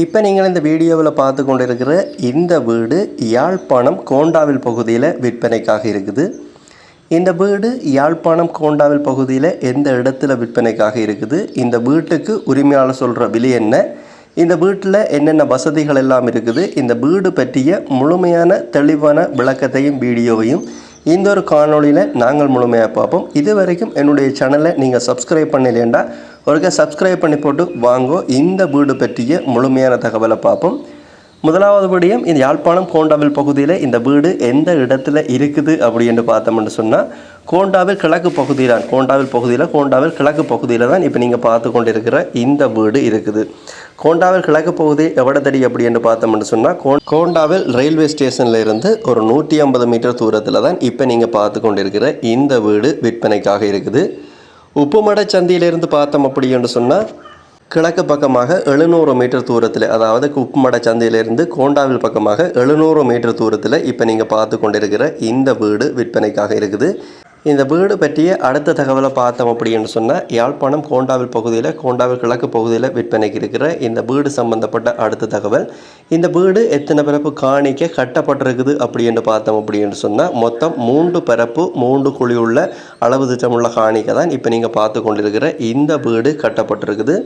இப்போ நீங்கள் இந்த வீடியோவில் பார்த்து கொண்டிருக்கிற இந்த வீடு யாழ்ப்பாணம் கோண்டாவில் பகுதியில் விற்பனைக்காக இருக்குது. இந்த வீடு யாழ்ப்பாணம் கோண்டாவில் பகுதியில் எந்த இடத்துல விற்பனைக்காக இருக்குது? இந்த வீட்டுக்கு உரிமையாளர் சொல்கிற விலை என்ன? இந்த வீட்டில் என்னென்ன வசதிகள் எல்லாம் இருக்குது? இந்த வீடு பற்றிய முழுமையான தெளிவான விளக்கத்தையும் வீடியோவையும் இந்த ஒரு காணொளியில் நாங்கள் முழுமையாக பார்ப்போம். இது வரைக்கும் என்னுடைய சேனலை நீங்கள் சப்ஸ்கிரைப் பண்ணலேண்டா ஒருக்க சப்ஸ்கிரைப் பண்ணி போட்டு வாங்கோ. இந்த வீடு பற்றிய முழுமையான தகவலை பார்ப்போம். முதலாவது விடயம் இந்த யாழ்ப்பாணம் கோண்டாவில் பகுதியில் இந்த வீடு எந்த இடத்துல இருக்குது அப்படின்னு பார்த்தோம்னு சொன்னால் கோண்டாவில் கிழக்கு பகுதியில் தான் கோண்டாவில் பகுதியில் கோண்டாவில் கிழக்கு பகுதியில் தான் இப்போ நீங்கள் பார்த்து கொண்டிருக்கிற இந்த வீடு இருக்குது. கோண்டாவில் கிழக்கு பகுதி எவ்வளோத்தடி அப்படின்னு பார்த்தோம்னு சொன்னால் கோ கோண்டாவில் ரயில்வே ஸ்டேஷனில் இருந்து ஒரு நூற்றி ஐம்பது மீட்டர் தூரத்தில் தான் இப்போ நீங்கள் பார்த்து கொண்டிருக்கிற இந்த வீடு விற்பனைக்காக இருக்குது. உப்புமடை சந்தியிலிருந்து பார்த்தோம் அப்படின்னு சொன்னால் கிழக்கு பக்கமாக எழுநூறு மீட்டர் தூரத்தில் அதாவது உப்புமடை சந்தையிலிருந்து கோண்டாவில் பக்கமாக எழுநூறு மீட்டர் தூரத்தில் இப்போ நீங்கள் பார்த்து கொண்டிருக்கிற இந்த வீடு விற்பனைக்காக இருக்குது. இந்த வீடு பற்றிய அடுத்த தகவலை பார்த்தோம் அப்படின்னு சொன்னால் யாழ்ப்பாணம் கோண்டாவில் பகுதியில் கோண்டாவில் கிழக்கு பகுதியில் விற்பனைக்கு இருக்கிற இந்த வீடு சம்பந்தப்பட்ட அடுத்த தகவல். இந்த வீடு எத்தனை பரப்பு காணிக்க கட்டப்பட்டிருக்குது அப்படின்னு பார்த்தோம் அப்படின்னு சொன்னால் மொத்தம் மூன்று பரப்பு மூன்று குழி உள்ள அளவு திட்டமுள்ள காணிக்கை தான் இப்போ நீங்கள் பார்த்து கொண்டிருக்கிற இந்த வீடு கட்டப்பட்டிருக்குது.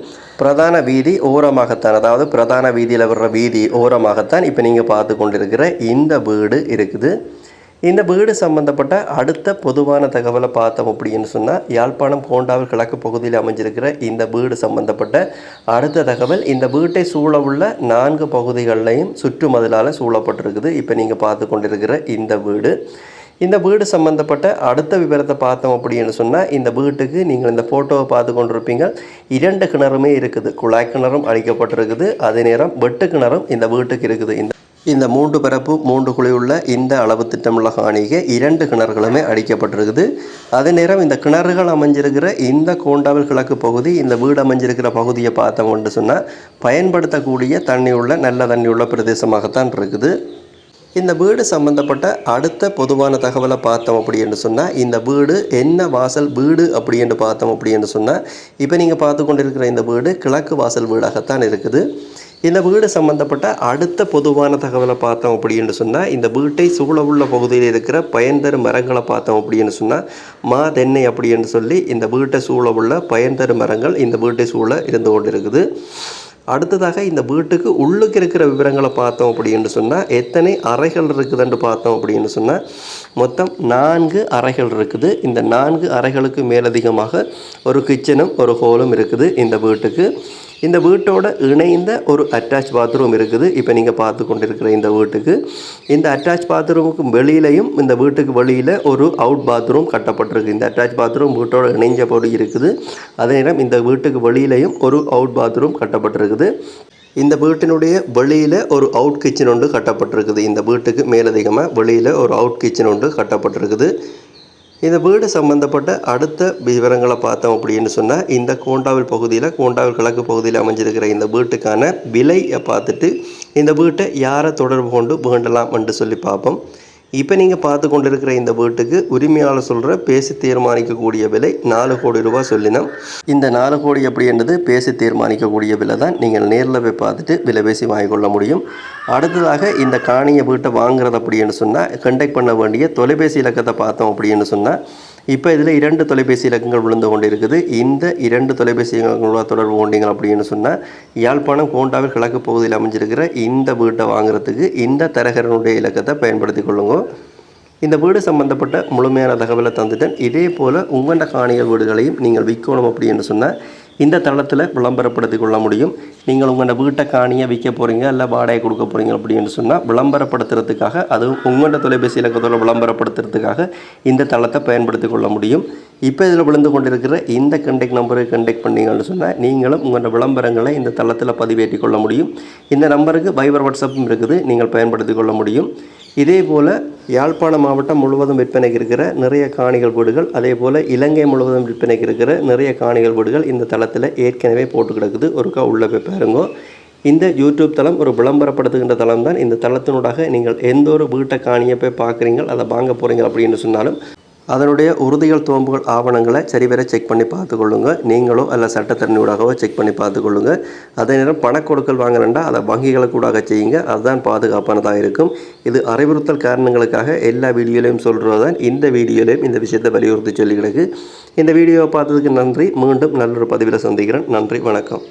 பிரதான வீதி ஓரமாகத்தான் அதாவது பிரதான வீதியில் வர்ற வீதி ஓரமாகத்தான் இப்போ நீங்கள் பார்த்து கொண்டிருக்கிற இந்த வீடு இருக்குது. இந்த வீடு சம்பந்தப்பட்ட அடுத்த பொதுவான தகவலை பார்த்தோம் அப்படின்னு சொன்னால் யாழ்ப்பாணம் கோண்டாவில் கிழக்கு பகுதியில் அமைஞ்சிருக்கிற இந்த வீடு சம்பந்தப்பட்ட அடுத்த தகவல் இந்த வீட்டை சூழ உள்ள நான்கு பகுதிகளையும் சுற்றுமதிலால் சூழப்பட்டிருக்குது. இப்போ நீங்கள் பார்த்து கொண்டிருக்கிற இந்த வீடு. இந்த வீடு சம்பந்தப்பட்ட அடுத்த விவரத்தை பார்த்தோம் அப்படின்னு சொன்னால் இந்த வீட்டுக்கு நீங்கள் இந்த ஃபோட்டோவை பார்த்து கொண்டிருப்பீங்க. இரண்டு கிணறுமே இருக்குது. குழாய் கிணறும் அழிக்கப்பட்டிருக்குது. அதே நேரம் வெட்டு கிணறும் இந்த வீட்டுக்கு இருக்குது. இந்த இந்த மூன்று பரப்பு மூன்று குழி உள்ள இந்த அளவு திட்டமுள்ள காணிகை இரண்டு கிணறுகளுமே அடிக்கப்பட்டிருக்குது. அதே நேரம் இந்த கிணறுகள் அமைஞ்சிருக்கிற இந்த கோண்டாவில் கிழக்கு பகுதி இந்த வீடு அமைஞ்சிருக்கிற பகுதியை பார்த்தோம் கொண்டு சொன்னால் பயன்படுத்தக்கூடிய தண்ணி உள்ள நல்ல தண்ணி உள்ள பிரதேசமாகத்தான் இருக்குது. இந்த வீடு சம்பந்தப்பட்ட அடுத்த பொதுவான தகவலை பார்த்தோம் அப்படின்னு சொன்னால் இந்த வீடு என்ன வாசல் வீடு அப்படின்னு பார்த்தோம் அப்படின்னு சொன்னால் இப்போ நீங்கள் பார்த்து கொண்டிருக்கிற இந்த வீடு கிழக்கு வாசல் வீடாகத்தான் இருக்குது. இந்த வீடு சம்பந்தப்பட்ட அடுத்த பொதுவான தகவலை பார்த்தோம் அப்படின்னு சொன்னால் இந்த வீட்டை சூழ உள்ள பகுதியில் இருக்கிற பயன்தரும் மரங்களை பார்த்தோம் அப்படின்னு சொன்னால் மா தென்னை அப்படின்னு சொல்லி இந்த வீட்டை சூழ உள்ள பயன்தரும் மரங்கள் இந்த வீட்டை சூழ இருந்து கொண்டு இருக்குது அடுத்ததாக இந்த வீட்டுக்கு உள்ளுக்கு இருக்கிற விவரங்களை பார்த்தோம் அப்படின்னு சொன்னால் எத்தனை அறைகள் இருக்குதுன்னு பார்த்தோம் அப்படின்னு சொன்னால் மொத்தம் நான்கு அறைகள் இருக்குது. இந்த நான்கு அறைகளுக்கு மேலதிகமாக ஒரு கிச்சனும் ஒரு ஹோலும் இருக்குது இந்த வீட்டுக்கு. இந்த வீட்டோட இணைந்த ஒரு அட்டாச் பாத்ரூம் இருக்குது. இப்போ நீங்கள் பார்த்து கொண்டிருக்கிற இந்த வீட்டுக்கு. இந்த அட்டாச் பாத்ரூமுக்கு வெளியிலையும் இந்த வீட்டுக்கு வெளியில் ஒரு அவுட் பாத்ரூம் கட்டப்பட்டிருக்கு. இந்த அட்டாச் பாத்ரூம் வீட்டோட இணைஞ்சபடி இருக்குது. அதே நேரம் இந்த வீட்டுக்கு வெளியிலையும் ஒரு அவுட் பாத்ரூம் கட்டப்பட்டிருக்குது. இந்த வீட்டினுடைய வெளியில் ஒரு அவுட் கிச்சன் ஒன்று கட்டப்பட்டிருக்குது. இந்த வீட்டுக்கு மேலதிகமாக வெளியில் ஒரு அவுட் கிச்சன் ஒன்று கட்டப்பட்டிருக்குது. இந்த வீடு சம்பந்தப்பட்ட அடுத்த விவரங்களை பார்த்தோம் அப்படின்னு சொன்னால் இந்த கோண்டாவில் பகுதியில் கோண்டாவில் கிழக்கு பகுதியில் அமைஞ்சிருக்கிற இந்த வீட்டுக்கான விலையை பார்த்துட்டு இந்த வீட்டை யாரை தொடர்பு கொண்டு வேண்டலாம் என்று சொல்லி பார்ப்போம். இப்போ நீங்கள் பார்த்து கொண்டிருக்கிற இந்த வீட்டுக்கு உரிமையாளர் சொல்கிற பேசி தீர்மானிக்கக்கூடிய விலை நாலு கோடி ரூபாய் சொல்லினோம் இந்த நாலு கோடி அப்படின்றது பேசி தீர்மானிக்கக்கூடிய விலை தான் நீங்கள் நேரில் போய் பார்த்துட்டு விலை பேசி வாங்கிக்கொள்ள முடியும். அடுத்ததாக இந்த காணியை வீட்டை வாங்குறது அப்படின்னு சொன்னால் கண்டக்ட் பண்ண வேண்டிய தொலைபேசி இலக்கத்தை பார்த்தோம் அப்படின்னு சொன்னால் இப்போ இதில் இரண்டு தொலைபேசி இலக்கங்கள் விழுந்து கொண்டிருக்குது. இந்த இரண்டு தொலைபேசி இலக்கங்களோட தொடர்பு கொண்டீங்க அப்படின்னு சொன்னால் யாழ்ப்பாணம் கோண்டாவில் கிழக்கு பகுதியில் அமைஞ்சிருக்கிற இந்த வீட்டை வாங்குறதுக்கு இந்த தரகரனுடைய இலக்கத்தை பயன்படுத்தி கொள்ளுங்க. இந்த வீடு சம்பந்தப்பட்ட முழுமையான தகவலை தந்துட்டேன். இதே போல் உங்கண்ட காணிகள் வீடுகளையும் நீங்கள் விற்கணும் அப்படின்னு சொன்னால் இந்த தளத்தில் விளம்பரப்படுத்தி கொள்ள முடியும். நீங்கள் உங்களோட வீட்டை காணியை விற்க போகிறீங்க இல்லை வாடகை கொடுக்க போகிறீங்க அப்படின்னு சொன்னால் விளம்பரப்படுத்துறதுக்காக அதுவும் உங்களோட தொலைபேசி இலக்கத்தோட விளம்பரப்படுத்துறதுக்காக இந்த தளத்தை பயன்படுத்தி கொள்ள முடியும். இப்போ இதில் விழுந்து கொண்டிருக்கிற இந்த கண்டெக்ட் நம்பரை கண்டெக்ட் பண்ணீங்கன்னு சொன்னால் நீங்களும் உங்களோட விளம்பரங்களை இந்த தளத்தில் பதிவேற்றி கொள்ள முடியும். இந்த நம்பருக்கு வைபர் வாட்ஸ்அப்பும் இருக்குது நீங்கள் பயன்படுத்தி கொள்ள முடியும். இதே போல் யாழ்ப்பாண மாவட்டம் முழுவதும் விற்பனைக்கு இருக்கிற நிறைய காணிகள் வீடுகள் அதே போல் இலங்கை முழுவதும் விற்பனைக்கு இருக்கிற நிறைய காணிகள் வீடுகள் இந்த தளத்தில் ஏற்கனவே போட்டு கிடக்குது. ஒருக்கா உள்ளே போய் பாருங்க. இந்த யூடியூப் தளம் ஒரு விளம்பரப்படுத்துகின்ற தளம் தான் இந்த தளத்தினூடாக நீங்கள் எந்த ஒரு வீட்டை காணியை போய் பார்க்குறீங்க அதை வாங்க போகிறீங்க அப்படின்னு சொன்னாலும் அதனுடைய உறுதிகள் தோம்புகள் ஆவணங்களை சரிவர செக் பண்ணி பார்த்துக்கொள்ளுங்க. நீங்களோ அல்ல சட்டத்தரணியூடாகவோ செக் பண்ணி பார்த்துக்கொள்ளுங்க. அதே நேரம் பணக்கொடுக்கல் வாங்கலண்டா அதை வங்கிகளுக்கு ஊடாக செய்யுங்க. அதுதான் பாதுகாப்பானதாக இருக்கும். இது அறிவுறுத்தல் காரணங்களுக்காக எல்லா வீடியோலையும் சொல்கிறது தான் இந்த வீடியோலையும் இந்த விஷயத்தை வலியுறுத்தி சொல்லி கிடக்கு இந்த வீடியோவை பார்த்ததுக்கு நன்றி. மீண்டும் நல்லொரு பதிவில் சந்திக்கிறேன். நன்றி. வணக்கம்.